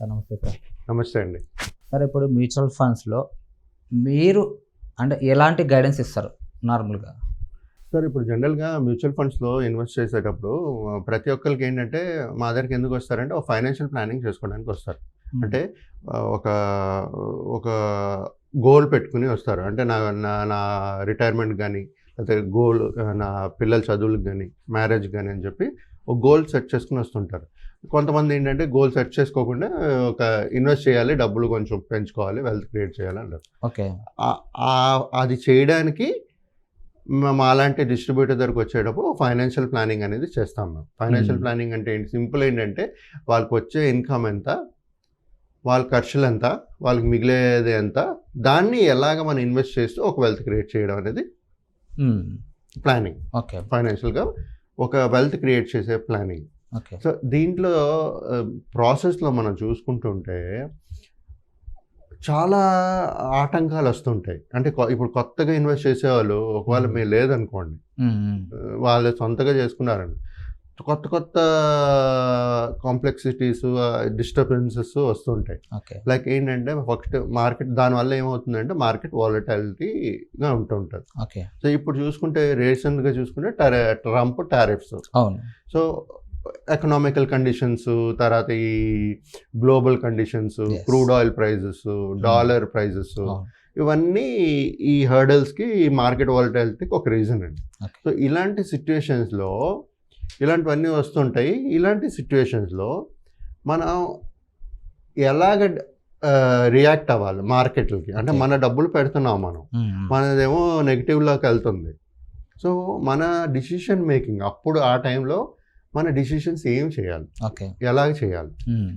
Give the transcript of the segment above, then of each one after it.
Sir నమస్తే sir. నమస్తే అండి. సార్ ఇప్పుడు మ్యూచువల్ ఫండ్స్లో మీరు అంటే ఎలాంటి గైడెన్స్ ఇస్తారు నార్మల్గా సార్ ఇప్పుడు జనరల్గా మ్యూచువల్ ఫండ్స్లో ఇన్వెస్ట్ చేసేటప్పుడు ప్రతి ఒక్కరికి ఏంటంటే మా దగ్గరికి ఎందుకు వస్తారంటే ఒక ఫైనాన్షియల్ ప్లానింగ్ చేసుకోవడానికి వస్తారు. అంటే ఒక ఒక గోల్ పెట్టుకుని వస్తారు. అంటే నా నా నా రిటైర్మెంట్ కానీ లేకపోతే గోల్ నా పిల్లల చదువులకు కానీ మ్యారేజ్ కానీ అని చెప్పి ఒక గోల్ సెట్ చేసుకుని వస్తుంటారు. కొంతమంది ఏంటంటే గోల్ సెట్ చేసుకోకుండా ఒక ఇన్వెస్ట్ చేయాలి డబ్బులు కొంచెం పెంచుకోవాలి వెల్త్ క్రియేట్ చేయాలి అంటారు. ఓకే. అది చేయడానికి మా- మాలాంటి డిస్ట్రిబ్యూటర్ దగ్గరకు వచ్చేటప్పుడు ఫైనాన్షియల్ ప్లానింగ్ అనేది చేస్తాం మేము. ఫైనాన్షియల్. ప్లానింగ్ అంటే ఏంటి? సింపుల్ ఏంటంటే వాళ్ళకి వచ్చే ఇన్కమ్ ఎంత వాళ్ళ ఖర్చులు ఎంత వాళ్ళకి మిగిలేది ఎంత దాన్ని ఎలాగ మనం ఇన్వెస్ట్ చేస్తూ ఒక వెల్త్ క్రియేట్ చేయడం అనేది ప్లానింగ్ ఓకే. ఫైనాన్షియల్గా ఒక వెల్త్ క్రియేట్ చేసే ప్లానింగ్ సో దీంట్లో ప్రాసెస్లో మనం చూసుకుంటుంటే చాలా ఆటంకాలు వస్తుంటాయి. అంటే ఇప్పుడు కొత్తగా ఇన్వెస్ట్ చేసేవాళ్ళు ఒకవేళ. మీరు లేదనుకోండి వాళ్ళు సొంతగా చేసుకున్నారండి. కొత్త కొత్త కాంప్లెక్సిటీస్ డిస్టర్బెన్సెస్ వస్తుంటాయి. ఓకే. లైక్ ఏంటంటే ఫస్ట్ మార్కెట్ దానివల్ల ఏమవుతుందంటే మార్కెట్ వాలటాలిటీగా ఉంటుంటుంది. ఓకే. సో ఇప్పుడు చూసుకుంటే రీసెంట్గా చూసుకుంటే ట్రంప్ టారిఫ్స్. అవును. సో ఎకనామికల్ కండిషన్స్ తర్వాత ఈ global conditions. Crude oil prices dollar prices ఇవన్నీ ఈ హర్డల్స్కి ఈ మార్కెట్ వాలటాలిటీకి ఒక రీజన్ అండి. సో ఇలాంటి సిచ్యువేషన్స్లో ఇలాంటివన్నీ వస్తుంటాయి ఇలాంటి సిచ్యువేషన్స్లో మనం ఎలాగ రియాక్ట్ అవ్వాలి మార్కెట్లకి అంటే. మన డబ్బులు పెడుతున్నాం మనం మ్మ్. మనదేమో నెగిటివ్లోకి వెళ్తుంది సో మన డిసిషన్ మేకింగ్ అప్పుడు ఆ టైంలో మన డిసిషన్స్ ఏం చేయాలి? ఎలాగ చేయాలి.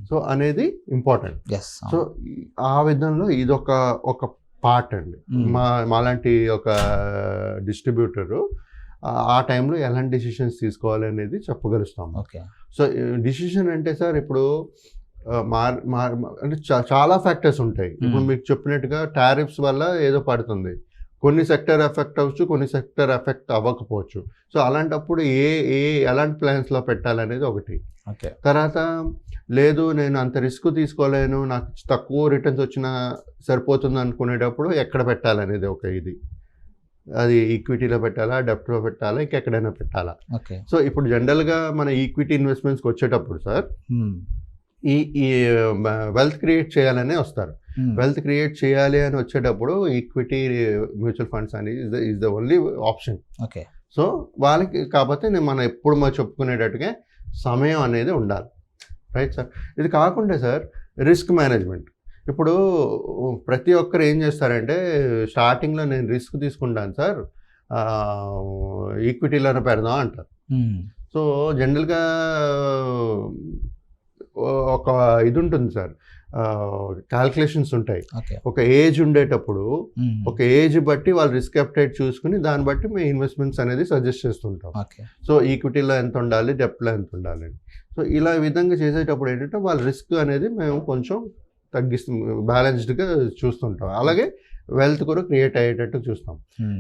సో అనేది ఇంపార్టెంట్ సో ఆ విధంలో ఇదొక ఒక పార్ట్ అండి. Hmm. మా మాలాంటి ఒక డిస్ట్రిబ్యూటరు ఆ టైంలో ఎలాంటి డిసిషన్స్ తీసుకోవాలి అనేది చెప్పగలుస్తాం. ఓకే. సో డిసిషన్ అంటే సార్ ఇప్పుడు మార్ మార్ అంటే చాలా ఫ్యాక్టర్స్ ఉంటాయి. ఇప్పుడు Hmm. మీకు చెప్పినట్టుగా టారిఫ్స్ వల్ల ఏదో పడుతుంది. కొన్ని సెక్టర్ ఎఫెక్ట్ అవ్వచ్చు కొన్ని సెక్టర్ ఎఫెక్ట్ అవ్వకపోవచ్చు. సో అలాంటప్పుడు ఏ ఏ ఎలాంటి ప్లాన్స్లో పెట్టాలనేది ఒకటి. ఓకే. తర్వాత లేదు నేను అంత రిస్క్ తీసుకోలేను నాకు తక్కువ రిటర్న్స్ వచ్చినా సరిపోతుంది అనుకునేటప్పుడు ఎక్కడ పెట్టాలనేది ఒక ఇది. అది ఈక్విటీలో పెట్టాలా డెప్ట్లో పెట్టాలా ఇంకెక్కడైనా పెట్టాలా. ఓకే. సో ఇప్పుడు జనరల్గా మన ఈక్విటీ ఇన్వెస్ట్మెంట్స్కి వచ్చేటప్పుడు సార్. ఈ ఈ వెల్త్ క్రియేట్ చేయాలనే వస్తారు. వెల్త్ క్రియేట్ చేయాలి అని వచ్చేటప్పుడు ఈక్విటీ మ్యూచువల్ ఫండ్స్ అనేది is the only option okay so వాళ్ళకి కాకపోతే నేను మనం ఎప్పుడు మనం చెప్పుకునేటట్టుగా సమయం అనేది ఉండాలి. రైట్ సార్ ఇది కాకుండా సార్ రిస్క్ మేనేజ్మెంట్ ఇప్పుడు ప్రతి ఒక్కరు ఏం చేస్తారంటే స్టార్టింగ్లో నేను రిస్క్ తీసుకుంటాను సార్ ఈక్విటీలోనే పెడదాం అంటారు. సో జనరల్గా ఒక ఇది ఉంటుంది సార్ క్యాల్కులేషన్స్ ఉంటాయి. ఒక ఏజ్ ఉండేటప్పుడు. ఒక ఏజ్ బట్టి వాళ్ళు రిస్క్ అప్టైట్ చూసుకుని దాన్ని బట్టి మేము ఇన్వెస్ట్మెంట్స్ అనేది సజెస్ట్ చేస్తుంటాం. సో ఈక్విటీలో ఎంత ఉండాలి డెప్ట్లో ఎంత ఉండాలి అని. సో ఇలా విధంగా చేసేటప్పుడు ఏంటంటే వాళ్ళ రిస్క్ అనేది మేము కొంచెం తగ్గిస్తు బ్యాలెన్స్డ్గా చూస్తుంటాం. అలాగే వెల్త్ కూడా క్రియేట్ అయ్యేటట్టు చూస్తాం.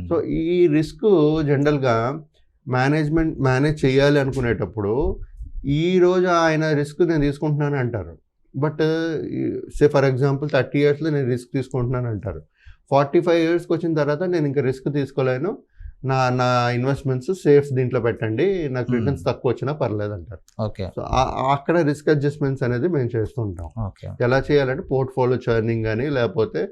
సో ఈ రిస్క్ జనరల్గా మేనేజ్మెంట్ మేనేజ్ చేయాలి అనుకునేటప్పుడు ఈ రోజు ఆయన రిస్క్ నేను తీసుకుంటున్నాను అంటారు. But say for example thirty ఇయర్స్లో నేను రిస్క్ తీసుకుంటున్నాను అంటారు. ఫార్టీ ఫైవ్ ఇయర్స్కి వచ్చిన తర్వాత నేను ఇంకా రిస్క్ తీసుకోలేను. నా నా ఇన్వెస్ట్మెంట్స్ సేఫ్ దీంట్లో పెట్టండి. నాకు. రిటర్న్స్ తక్కువ వచ్చినా పర్లేదు అంటారు. ఓకే. సో అక్కడ రిస్క్ అడ్జస్ట్మెంట్స్ అనేది మేము చేస్తుంటాం ఓకే. ఎలా చేయాలంటే పోర్ట్ఫోలియో చర్నింగ్ కానీ లేకపోతే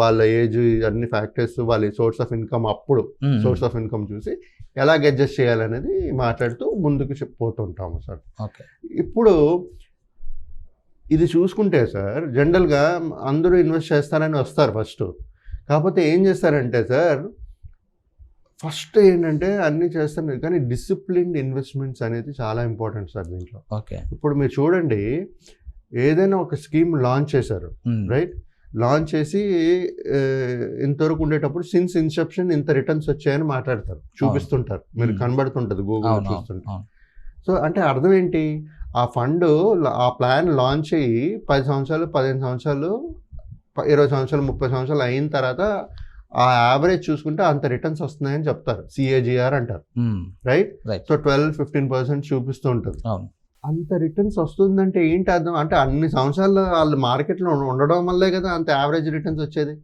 వాళ్ళ ఏజ్ అన్ని ఫ్యాక్టర్స్ వాళ్ళ సోర్స్ ఆఫ్ ఇన్కమ్ అప్పుడు. సోర్స్ ఆఫ్ ఇన్కమ్ చూసి ఎలా అడ్జస్ట్ చేయాలనేది మాట్లాడుతూ ముందుకు చెప్పిపోతుంటాము సార్. ఓకే. ఇప్పుడు ఇది చూసుకుంటే సార్ జనరల్గా అందరూ ఇన్వెస్ట్ చేస్తారని వస్తారు ఫస్ట్. కాకపోతే ఏం చేస్తారంటే సార్ ఫస్ట్ ఏంటంటే అన్నీ చేస్తారు కానీ డిసిప్లిన్డ్ ఇన్వెస్ట్మెంట్స్ అనేది చాలా ఇంపార్టెంట్ సార్ దీంట్లో. ఓకే. ఇప్పుడు మీరు చూడండి ఏదైనా ఒక స్కీమ్ లాంచ్ చేశారు. రైట్? లాంచ్ చేసి ఇంతవరకు ఉండేటప్పుడు సిన్స్ ఇన్సెప్షన్ ఇంత రిటర్న్స్ వచ్చాయని మాట్లాడతారు చూపిస్తుంటారు. మీరు. కనబడుతుంటది గూగుల్ అవును అవును, చూస్తుంటే. అవును. సో అంటే అర్థం ఏంటి? ఆ ఫండ్ ఆ ప్లాన్ లాంచ్ అయ్యి పది సంవత్సరాలు పదిహేను సంవత్సరాలు ఇరవై సంవత్సరాలు ముప్పై సంవత్సరాలు అయిన తర్వాత ఆ యావరేజ్ చూసుకుంటే అంత రిటర్న్స్ వస్తున్నాయని చెప్తారు. సిఏజిఆర్ అంటారు. Right? So twelve fifteen percent చూపిస్తూ ఉంటుంది. అంత రిటర్న్స్ వస్తుందంటే ఏంటి అర్థం? అంటే అన్ని సంవత్సరాలు వాళ్ళు మార్కెట్లో ఉండడం వల్లే కదా అంత యావరేజ్ రిటర్న్స్ వచ్చేది.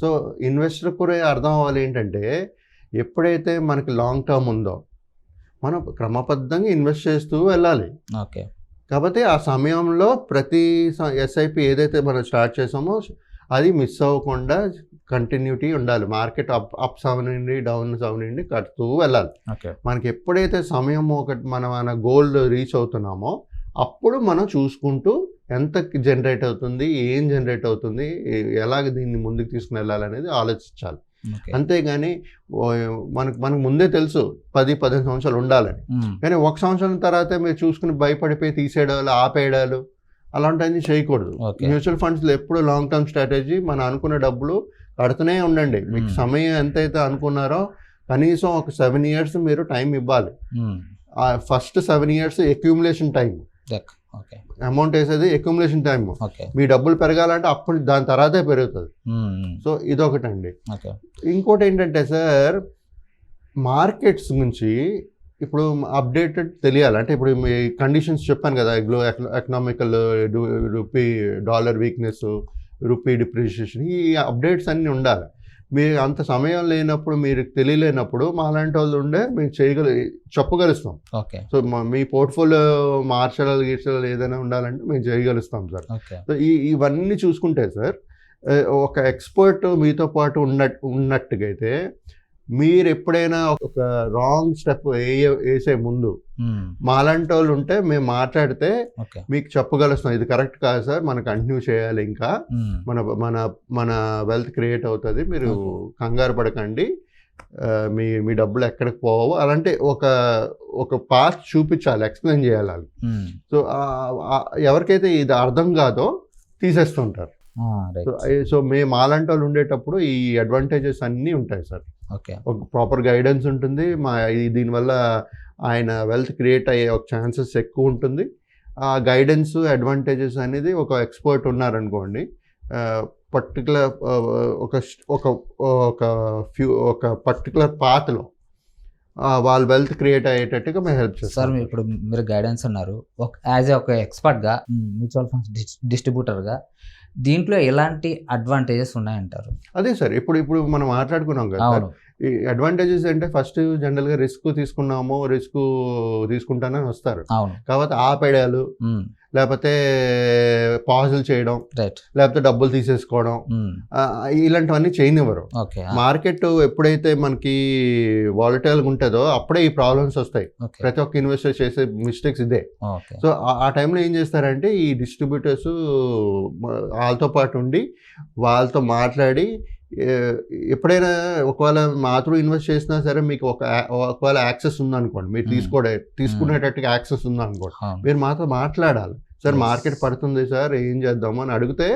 సో ఇన్వెస్టర్ కూడా అర్థం అవ్వాలి ఏంటంటే ఎప్పుడైతే మనకి లాంగ్ టర్మ్ ఉందో మనం క్రమబద్ధంగా ఇన్వెస్ట్ చేస్తూ వెళ్ళాలి. ఓకే. కాబట్టి ఆ సమయంలో ప్రతి ఎస్ఐపి ఏదైతే మనం స్టార్ట్ చేసామో అది మిస్ అవ్వకుండా కంటిన్యూటీ ఉండాలి. మార్కెట్ అప్ అప్స్ అవనండి డౌన్స్ అవనండి కడుతూ వెళ్ళాలి. మనకి ఎప్పుడైతే సమయం ఒకటి మన మన గోల్ రీచ్ అవుతున్నామో అప్పుడు మనం చూసుకుంటూ ఎంత జనరేట్ అవుతుంది ఏం జనరేట్ అవుతుంది ఎలాగ దీన్ని ముందుకు తీసుకుని వెళ్ళాలనేది ఆలోచించాలి. అంతేగాని మనకు మనకు ముందే తెలుసు పది పదిహేను సంవత్సరాలు ఉండాలని. కానీ ఒక సంవత్సరం తర్వాత మీరు చూసుకుని భయపడిపోయి తీసేయడాలు ఆపేయడాలు అలాంటివన్నీ చేయకూడదు. మ్యూచువల్ ఫండ్స్లో ఎప్పుడు లాంగ్ టర్మ్ స్ట్రాటజీ మనం అనుకున్న డబ్బులు కడుతూనే ఉండండి. మీకు. సమయం ఎంతైతే అనుకున్నారో కనీసం ఒక సెవెన్ ఇయర్స్ మీరు టైం ఇవ్వాలి. First seven years accumulation time amount వేసేది అక్యూములేషన్ టైం మీ డబ్బులు పెరగాలంటే అప్పుడు దాని తర్వాతే పెరుగుతుంది. సో ఇదొకటండి. ఓకే. ఇంకోటి ఏంటంటే సార్ మార్కెట్స్ నుంచి ఇప్పుడు అప్డేటెడ్ తెలియాలి. అంటే ఇప్పుడు మీ కండిషన్స్ చెప్పాను కదా glow economical rupee dollar weakness rupee depreciation ఈ అప్డేట్స్ అన్నీ ఉండాలి. మీరు అంత సమయం లేనప్పుడు మీరు తెలియలేనప్పుడు మాలాంటి వాళ్ళు ఉండే మేము చేయగల చెప్పగలుస్తాం. ఓకే. సో మా- పోర్ట్ఫోలియో మార్చడాలు గీర్చడాలు ఏదైనా ఉండాలంటే మేము చేయగలుస్తాం సార్. సో ఈ ఇవన్నీ చూసుకుంటే సార్ ఒక ఎక్స్పర్ట్ మీతో పాటు ఉన్నట్టు ఉన్నట్టుగా అయితే మీరు ఎప్పుడైనా ఒక రాంగ్ స్టెప్ వేసే ముందు ఉమ్, మాలాంటి వాళ్ళు ఉంటే మేము మాట్లాడితే మీకు చెప్పగలుస్తాం ఇది కరెక్ట్ కాదు సార్. మనం కంటిన్యూ చేయాలి ఇంకా. ఉమ్, మన మన మన వెల్త్ క్రియేట్ అవుతుంది. మీరు కంగారు పడకండి. మీ మీ డబ్బులు ఎక్కడికి పోవు. అలాంటి ఒక ఒక పాత్ చూపించాలి. ఎక్స్ప్లెయిన్ చేయాలి. వాళ్ళు ఉమ్, సో ఎవరికైతే ఇది అర్థం కాదో తీసేస్తుంటారు. రైట్ సో మేము మాలాంటి వాళ్ళు ఉండేటప్పుడు ఈ అడ్వాంటేజెస్ అన్నీ ఉంటాయి సార్. ఒక ప్రాపర్ గైడెన్స్ ఉంటుంది. మా దీనివల్ల ఆయన వెల్త్ క్రియేట్ అయ్యే ఒక ఛాన్సెస్ ఎక్కువ ఉంటుంది. ఆ గైడెన్స్ అడ్వాంటేజెస్ అనేది ఒక ఎక్స్పర్ట్ ఉన్నారనుకోండి పర్టికులర్ ఒక ఒక ఒక ఫ్యూ ఒక పర్టికులర్ పాత్లో వాళ్ళ వెల్త్ క్రియేట్ అయ్యేటట్టుగా మేము హెల్ప్ సార్ చేస్తాం. మీరు ఇప్పుడు మీరు గైడెన్స్ అన్నారు. ఒక యాజ్ ఏ ఒక ఎక్స్పర్ట్గా మ్యూచువల్ ఫండ్స్ డిస్ట్రిబ్యూటర్గా దీంట్లో ఎలాంటి అడ్వాంటేజెస్ ఉన్నాయంటారు? అదే సార్ ఇప్పుడు ఇప్పుడు మనం మాట్లాడుకున్నాం కదా ఈ అడ్వాంటేజెస్ అంటే ఫస్ట్ జనరల్గా రిస్క్ తీసుకున్నాము రిస్క్ తీసుకుంటానని వస్తారు. కాబట్టి ఆపేయడాలు లేకపోతే పాజులు చేయడం లేకపోతే డబ్బులు తీసేసుకోవడం ఆ, ఇలాంటివన్నీ చేయనివ్వరు. మార్కెట్ ఎప్పుడైతే మనకి వాలటైల్గా ఉంటుందో అప్పుడే ఈ ప్రాబ్లమ్స్ వస్తాయి. ప్రతి ఒక్క ఇన్వెస్టర్ చేసే మిస్టేక్స్ ఇదే. సో ఆ- ఆ టైంలో ఏం చేస్తారంటే ఈ డిస్ట్రిబ్యూటర్స్ వాళ్ళతో పాటు ఉండి వాళ్ళతో మాట్లాడి ఎప్పుడైనా ఒకవేళ మాత్రం ఇన్వెస్ట్ చేసినా సరే మీకు ఒక ఒకవేళ యాక్సెస్ ఉందనుకోండి మీరు. తీసుకోడే తీసుకునేటట్టుగా యాక్సెస్ ఉందనుకోండి మీరు మాతో మాట్లాడాలి సార్. మార్కెట్ పడుతుంది సార్ ఏం చేద్దాము అని అడిగితే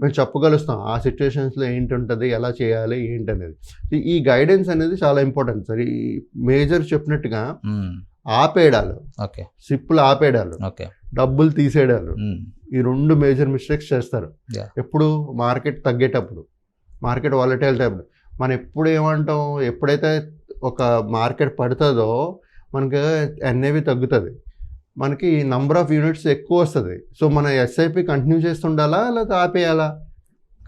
మేము చెప్పగలుస్తాం ఆ సిచ్యువేషన్స్లో ఏంటి ఉంటుంది ఎలా చేయాలి ఏంటి అనేది ఈ- గైడెన్స్ అనేది చాలా ఇంపార్టెంట్ సార్ ఈ మేజర్ చెప్పినట్టుగా మ్మ్. ఆపేయడాలు ఓకే సిప్పులు ఆపేయడాలు ఓకే డబ్బులు తీసేయడాలు మ్మ్. ఈ రెండు మేజర్ మిస్టేక్స్ చేస్తారు. ఎప్పుడు మార్కెట్ తగ్గేటప్పుడు మార్కెట్ వాలటైల్ టైంలో మనం ఎప్పుడు ఏమంటాం ఎప్పుడైతే ఒక మార్కెట్ పడుతుందో మనకి ఎన్ఏవి తగ్గుతుంది. మనకి నంబర్ ఆఫ్ యూనిట్స్ ఎక్కువ వస్తుంది. సో మన ఎస్ఐపి కంటిన్యూ చేస్తుండాలా లేకపోతే ఆపేయాలా?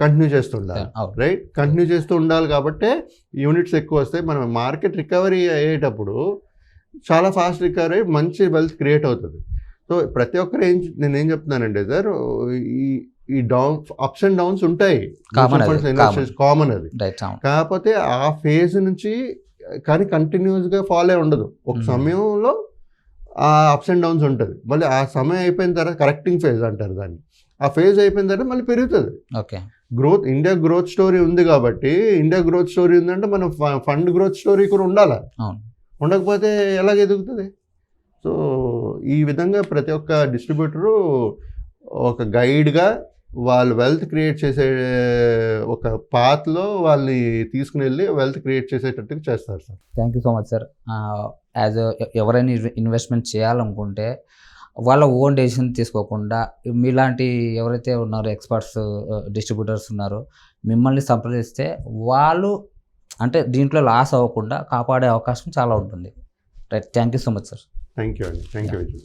కంటిన్యూ చేస్తుండాలి? రైట్ కంటిన్యూ చేస్తూ ఉండాలి కాబట్టి యూనిట్స్ ఎక్కువ వస్తాయి. మనం మార్కెట్ రికవరీ అయ్యేటప్పుడు చాలా ఫాస్ట్ రికవరీ మంచి వెల్త్ క్రియేట్ అవుతుంది. సో ప్రతి ఒక్కరు ఏం నేను ఏం చెప్తున్నానంటే సార్ ఈ ఈ డౌన్ అప్స్ అండ్ డౌన్స్ ఉంటాయి. కామన్ అది కాకపోతే ఆ ఫేజ్ నుంచి కానీ కంటిన్యూస్గా ఫాలో ఉండదు. ఒక. సమయంలో ఆ అప్స్ అండ్ డౌన్స్ ఉంటుంది. మళ్ళీ ఆ సమయం అయిపోయిన తర్వాత కరెక్టింగ్ ఫేజ్ అంటారు దాన్ని. ఆ ఫేజ్ అయిపోయిన తర్వాత మళ్ళీ పెరుగుతుంది. Okay. Growth India growth story ఉంది కాబట్టి ఇండియా గ్రోత్ స్టోరీ ఉందంటే మనం ఫండ్ గ్రోత్ స్టోరీ కూడా ఉండాలి? ఉండకపోతే ఎలాగ ఎదుగుతుంది? సో ఈ విధంగా ప్రతి ఒక్క డిస్ట్రిబ్యూటరు ఒక గైడ్గా వాళ్ళు వెల్త్ క్రియేట్ చేసే ఒక పాత్లో వాళ్ళని తీసుకుని వెళ్ళి వెల్త్ క్రియేట్ చేసేటట్టుగా చేస్తారు sir. Thank you so much sir. As ఎవరైనా ఇన్వెస్ట్మెంట్ చేయాలనుకుంటే వాళ్ళ ఓన్ డెసిషన్ తీసుకోకుండా మీలాంటి ఎవరైతే ఉన్నారో ఎక్స్పర్ట్స్ డిస్ట్రిబ్యూటర్స్ ఉన్నారో మిమ్మల్ని సంప్రదిస్తే వాళ్ళు అంటే దీంట్లో లాస్ అవ్వకుండా కాపాడే అవకాశం చాలా ఉంటుంది. Right thank you so much sir. Thank you అండి. Thank you